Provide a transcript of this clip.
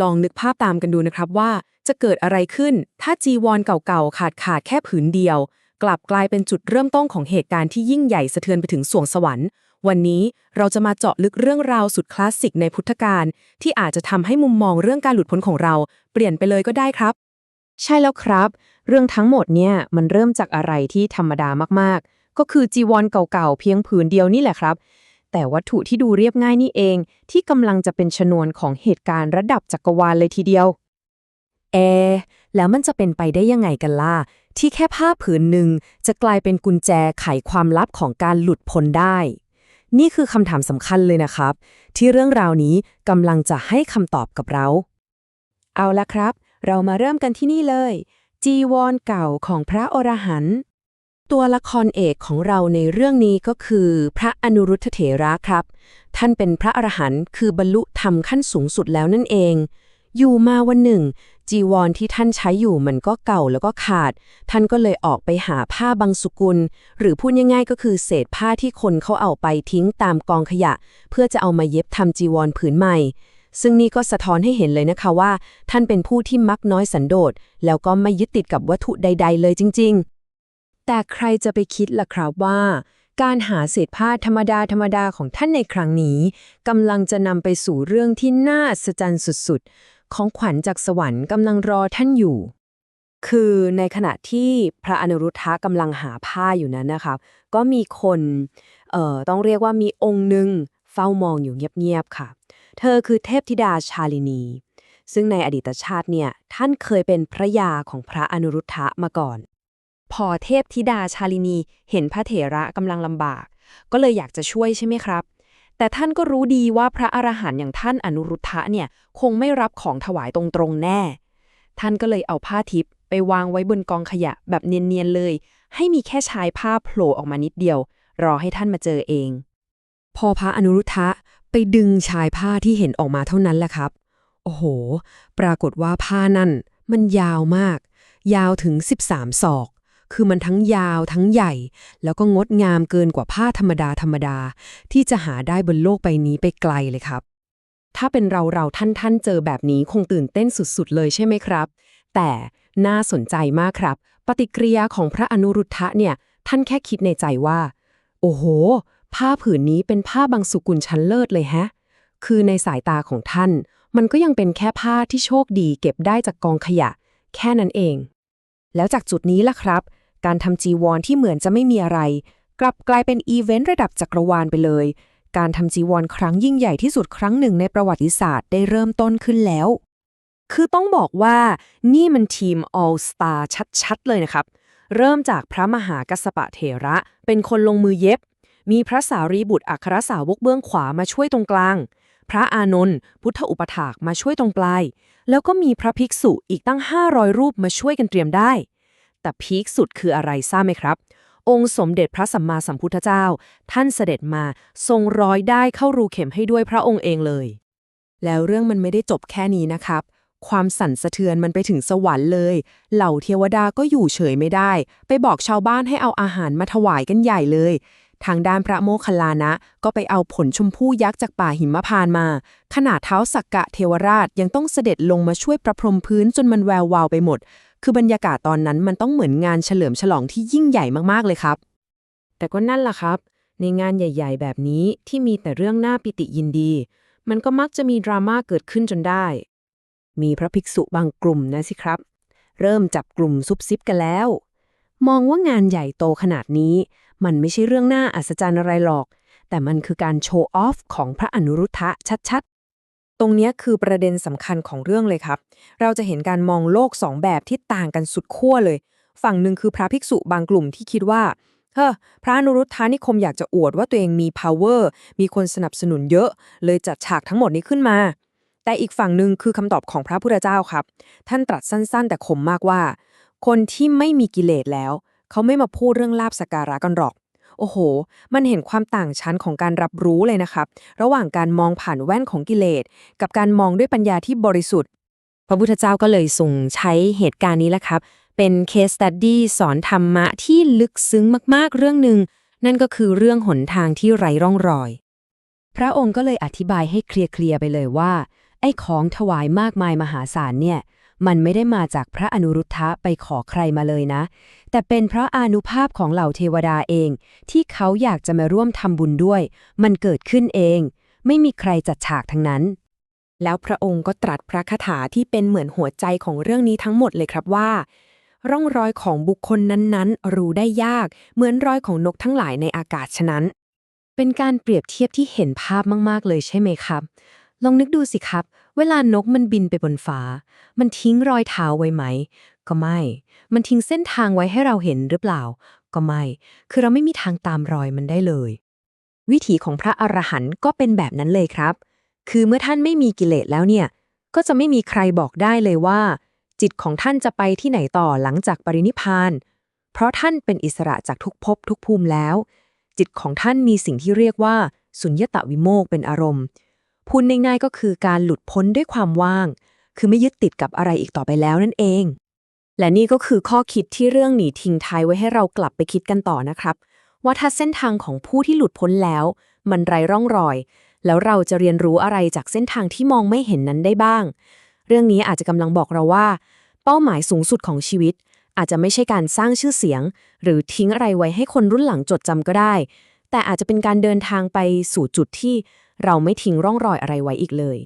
ลองนึกภาพตามกันดูนะครับว่าจะเกิดอะไรขึ้น ถ้าจีวรเก่าๆ ขาดขาดแค่ผืนเดียว กลับกลายเป็นจุดเริ่มต้นของเหตุการณ์ที่ยิ่งใหญ่สะเทือนไปถึงสวงสวรรค์ วันนี้เราจะมาเจาะลึกเรื่องราวสุดคลาสสิกในพุทธกาลที่อาจจะทำให้มุมมองเรื่องการหลุดพ้นของเรา เปลี่ยนไปเลยก็ได้ครับ ใช่แล้วครับ เรื่องทั้งหมดเนี่ยมันเริ่มจากอะไรที่ธรรมดามากๆ ก็คือจีวรเก่าๆเพียงผืนเดียวนี่แหละครับ แต่วัตถุที่ดูเรียบง่ายนี่เอง ที่กำลังจะเป็นชนวนของเหตุการณ์ระดับจักรวาลเลยทีเดียวแอแล้วมันจะเป็นไปได้ยังไงกันล่ะ ที่แค่ผ้าผืนหนึ่งจะกลายเป็นกุญแจไขความลับของการหลุดพ้นได้ นี่คือคำถามสำคัญเลยนะครับ ที่เรื่องราวนี้กำลังจะให้คำตอบกับเรา เอาละครับ เรามาเริ่มกันที่นี่เลย จีวรเก่าของพระอรหันต์ ตัวละครเอกของเราในเรื่องนี้ก็คือ พระอนุรุทธเถระครับ ท่านเป็นพระอรหันต์คือบรรลุธรรมขั้นสูงสุดแล้วนั่นเอง อยู่มาวันหนึ่ง จีวรที่ท่านใช้อยู่มันก็เก่าแล้วก็ขาด ท่านก็เลยออกไปหาผ้าบางสุกุล หรือพูดง่ายๆก็คือเศษผ้าที่คนเขาเอาไปทิ้งตามกองขยะ เพื่อจะเอามาเย็บทำจีวรผืนใหม่ซึ่งนี่ก็สะท้อนให้เห็นเลยนะคะว่า ท่านเป็นผู้ที่มักน้อยสันโดษแล้วก็ไม่ยึดติดกับวัตถุใด ๆ เลยจริงๆ แต่ใครจะไปคิดล่ะครับว่า การหาเศษผ้าธรรมดาธรรมดาของท่านในครั้งนี้กำลังจะนำไปสู่เรื่องที่น่าสะใจสุดๆ ของขวัญจากสวรรค์กำลังรอท่านอยู่ คือในขณะที่พระอนุรุทธะกำลังหาผ้าอยู่นั้นนะครับก็มีคนเอ่อต้องเรียกว่ามีองค์หนึ่งเฝ้ามองอยู่เงียบๆค่ะ เธอคือเทพธิดาชาลินี ซึ่งในอดีตชาติเนี่ยท่านเคยเป็นพระยาของพระอนุรุทธะมาก่อน พอเทพธิดาชาลินี เห็นพระเถระกำลังลำบาก ก็เลยอยากจะช่วยใช่ไหมครับ แต่ท่านก็รู้ดีว่าพระอรหันต์อย่างท่านอนุรุทธะเนี่ยคงไม่รับของถวายตรงๆแน่ ท่านก็เลยเอาผ้าทิพย์ไปวางไว้บนกองขยะแบบเนียนๆเลย ให้มีแค่ชายผ้าโผล่ออกมานิดเดียว รอให้ท่านมาเจอเอง พอพระอนุรุทธะไปดึงชายผ้าที่เห็นออกมาเท่านั้นแหละครับ โอ้โห ปรากฏว่าผ้านั่นมันยาวมาก ยาวถึง 13ศอก คือมันทั้งยาวทั้งใหญ่ แล้วก็งดงามเกินกว่าผ้าธรรมดาธรรมดา ที่จะหาได้บนโลกใบนี้ไปไกลเลยครับ ถ้าเป็นเราเราท่านท่านเจอแบบนี้คงตื่นเต้นสุดๆ เลยใช่ไหมครับ แต่น่าสนใจมากครับ ปฏิกิริยาของพระอนุรุทธะเนี่ย ท่านแค่คิดในใจว่า โอ้โห ผ้าผืนนี้เป็นผ้าบางสุกุลชั้นเลิศเลยแฮะ คือในสายตาของท่าน มันก็ยังเป็นแค่ผ้าที่โชคดีเก็บได้จากกองขยะ แค่นั้นเอง แล้วจากจุดนี้ล่ะครับ การทำจีวรที่เหมือนจะไม่มีอะไร กลับกลายเป็นอีเวนต์ระดับจักรวาลไปเลย การทำจีวรครั้งยิ่งใหญ่ที่สุดครั้งหนึ่งในประวัติศาสตร์ได้เริ่มต้นขึ้นแล้ว คือต้องบอกว่านี่มันทีม All Star ชัดๆ เลยนะครับ เริ่มจากพระมหากัสสปะเถระเป็นคนลงมือเย็บ มีพระสารีบุตรอัครสาวกเบื้องขวามาช่วยตรงกลางพระอานนท์พุทธอุปถากมาช่วยตรงปลาย แล้วก็มีพระภิกษุอีกตั้ง 500 รูปมาช่วยกันเตรียมได้ แต่พีคสุดคืออะไรทราบไหมครับ องค์สมเด็จพระสัมมาสัมพุทธเจ้า ท่านเสด็จมาทรงร้อยได้เข้ารูเข็มให้ด้วยพระองค์เองเลย แล้วเรื่องมันไม่ได้จบแค่นี้นะครับความสั่นสะเทือนมันไปถึงสวรรค์เลย เหล่าเทวดาก็อยู่เฉยไม่ได้ ไปบอกชาวบ้านให้เอาอาหารมาถวายกันใหญ่เลย ทางด้านพระโมคคัลลานะ ก็ไปเอาผลชมพู่ยักษ์จากป่าหิมพานมา ขนาดเท้าสักกะเทวราชยังต้องเสด็จลงมาช่วยประพรมพื้นจนมันแวววาวไปหมด คือบรรยากาศตอนนั้นมันต้องเหมือนงานเฉลิมฉลองที่ยิ่งใหญ่มากๆเลยครับ แต่ก็นั่นล่ะครับ ในงานใหญ่ ๆ แบบนี้ที่มีแต่เรื่องน่าปิติยินดี มันก็มักจะมีดราม่าเกิดขึ้นจนได้ มีพระภิกษุบางกลุ่มนะสิครับ เริ่มจับกลุ่มซุบซิบกันแล้ว มองว่างานใหญ่โตขนาดนี้ มันไม่ใช่เรื่องน่าอัศจรรย์อะไรหรอก แต่มันคือการโชว์ออฟของพระอนุรุทธะชัดๆ ตรงนี้คือประเด็นสำคัญของเรื่องเลยครับ เราจะเห็นการมองโลกสองแบบที่ต่างกันสุดขั้วเลย ฝั่งหนึ่งคือพระภิกษุบางกลุ่มที่คิดว่าเฮ้อพระนุรุทธานิคมอยากจะอวดว่าตัวเองมี power มีคนสนับสนุนเยอะ เลยจัดฉากทั้งหมดนี้ขึ้นมา แต่อีกฝั่งหนึ่งคือคำตอบของพระพุทธเจ้าครับ ท่านตรัสสั้น ๆ แต่คมมากว่า คนที่ไม่มีกิเลสแล้ว เขาไม่มาพูดเรื่องลาบสการะกันหรอก โอ้โห มันเห็นความต่างชั้นของการรับรู้เลยนะครับ ระหว่างการมองผ่านแว่นของกิเลส กับการมองด้วยปัญญาที่บริสุทธิ์ พระพุทธเจ้าก็เลยทรงใช้เหตุการณ์นี้แหละครับ เป็นเคสตัดดี้สอนธรรมะที่ลึกซึ้งมากๆเรื่องหนึ่งนั่นก็คือเรื่องหนทางที่ไร้ร่องรอย พระองค์ก็เลยอธิบายให้เคลียร์ๆไปเลยว่า ไอ้ของถวายมากมายมหาศาลเนี่ย มันไม่ได้มาจากพระอนุรุทธะไปขอใครมาเลยนะ แต่เป็นเพราะอานุภาพของเหล่าเทวดาเอง ที่เขาอยากจะมาร่วมทำบุญด้วย มันเกิดขึ้นเอง ไม่มีใครจัดฉากทั้งนั้น แล้วพระองค์ก็ตรัสพระคาถาที่เป็นเหมือนหัวใจของเรื่องนี้ทั้งหมดเลยครับว่า ร่องรอยของบุคคลนั้นๆ รู้ได้ยาก เหมือนรอยของนกทั้งหลายในอากาศฉะนั้นเป็นการเปรียบเทียบที่เห็นภาพมาก ๆ เลยใช่ไหมครับ ลองนึกดูสิครับ เวลานกมันบินไปบนฟ้า มันทิ้งรอยเท้าไว้ไหม ก็ไม่ มันทิ้งเส้นทางไว้ให้เราเห็นหรือเปล่า ก็ไม่ คือเราไม่มีทางตามรอยมันได้เลย วิถีของพระอรหันต์ก็เป็นแบบนั้นเลยครับ คือเมื่อท่านไม่มีกิเลสแล้วเนี่ย ก็จะไม่มีใครบอกได้เลยว่า จิตของท่านจะไปที่ไหนต่อหลังจากปรินิพาน เพราะท่านเป็นอิสระจากทุกภพทุกภูมิแล้ว จิตของท่านมีสิ่งที่เรียกว่า สุญญตวิโมกเป็นอารมณ์ พูดง่ายๆก็คือการหลุดพ้นด้วยความว่าง คือไม่ยึดติดกับอะไรอีกต่อไปแล้วนั่นเอง และนี่ก็คือข้อคิดที่เรื่องหนีทิ้งท้ายไว้ให้เรากลับไปคิดกันต่อนะครับ ว่าถ้าเส้นทางของผู้ที่หลุดพ้นแล้ว มันไร้ร่องรอย แล้วเราจะเรียนรู้อะไรจากเส้นทางที่มองไม่เห็นนั้นได้บ้าง เรื่องนี้อาจจะกำลังบอกเราว่า เป้าหมายสูงสุดของชีวิต อาจจะไม่ใช่การสร้างชื่อเสียง หรือทิ้งอะไรไว้ให้คนรุ่นหลังจดจำก็ได้ แต่อาจจะเป็นการเดินทางไปสู่จุดที่ เราไม่ทิ้งร่องรอยอะไรไว้อีกเลย